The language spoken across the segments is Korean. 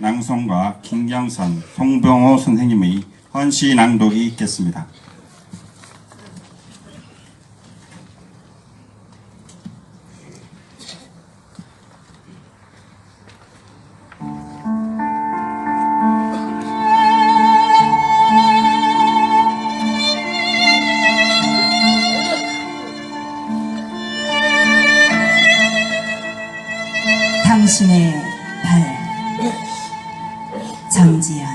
장성과 김경선, 송병호 선생님의 헌시 낭독이 있겠습니다. 당신의 발 정지연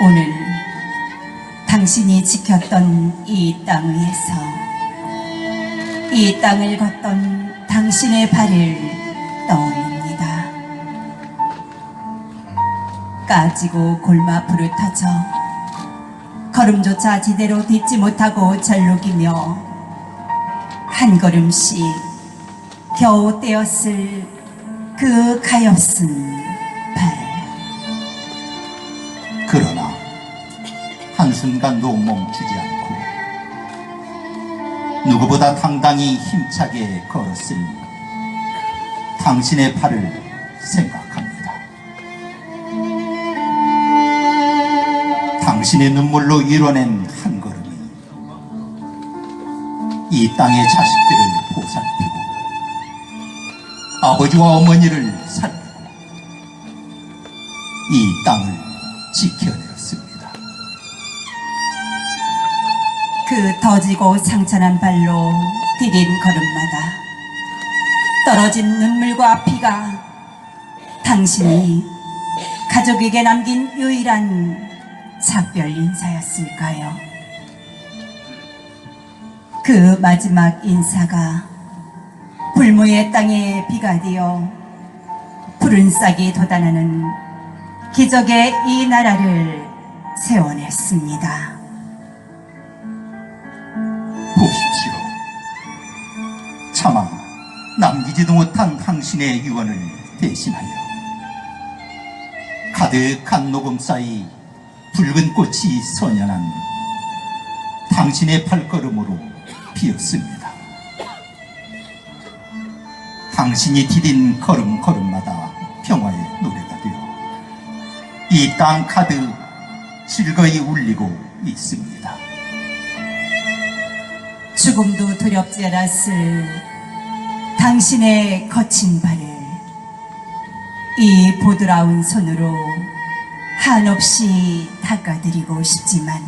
오늘 당신이 지켰던 이땅 위에서 이 땅을 걷던 당신의 발을 떠올립니다. 까지고 골마 부르터져 걸음조차 제대로 딛지 못하고 절룩이며 한 걸음씩 겨우 떼었을 그 가엾은 발 그러나 한순간도 멈추지 않고 누구보다 당당히 힘차게 걸었을 당신의 발을 생각합니다. 당신의 눈물로 이뤄낸 한 걸음이 이 땅의 자식들을 보살피고 아버지와 어머니를 살리고 이 땅을 지켜내었습니다. 그 더지고 상처난 발로 디딘 걸음마다 떨어진 눈물과 피가 당신이 가족에게 남긴 유일한 작별 인사였을까요? 그 마지막 인사가 불모의 땅에 비가 되어 푸른 싹이 돋아나는 기적의 이 나라를 세워냈습니다. 보십시오. 차마 남기지도 못한 당신의 유언을 대신하여 가득한 녹음 사이 붉은 꽃이 선연한 당신의 발걸음으로 피었습니다. 당신이 디딘 걸음 걸음마다 평화의 노래가 되어 이땅 가득 즐거이 울리고 있습니다. 죽음도 두렵지 않았을 당신의 거친 발을 이 보드라운 손으로 한없이 닦아드리고 싶지만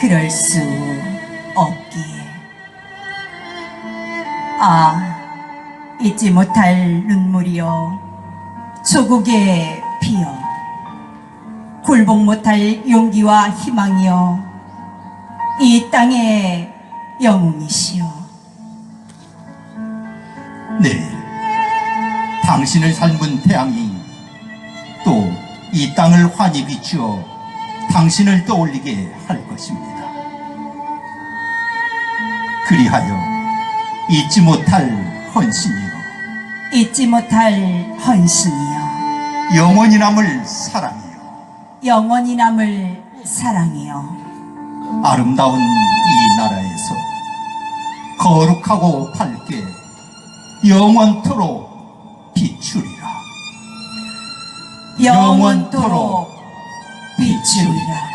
그럴 수 없기에 아 잊지 못할 눈물이여. 조국의 피여. 굴복 못할 용기와 희망이여. 이 땅의 영웅이시여. 내일 당신을 삶은 태양이 또 이 땅을 환히 비추어 당신을 떠올리게 할 것입니다. 그리하여 잊지 못할 헌신이요 잊지 못할 헌신이여. 영원히 남을 사랑이요 영원히 남을 사랑이여. 아름다운 이 나라에서 거룩하고 밝게 영원토록 비추리라. 영원토록 비추리라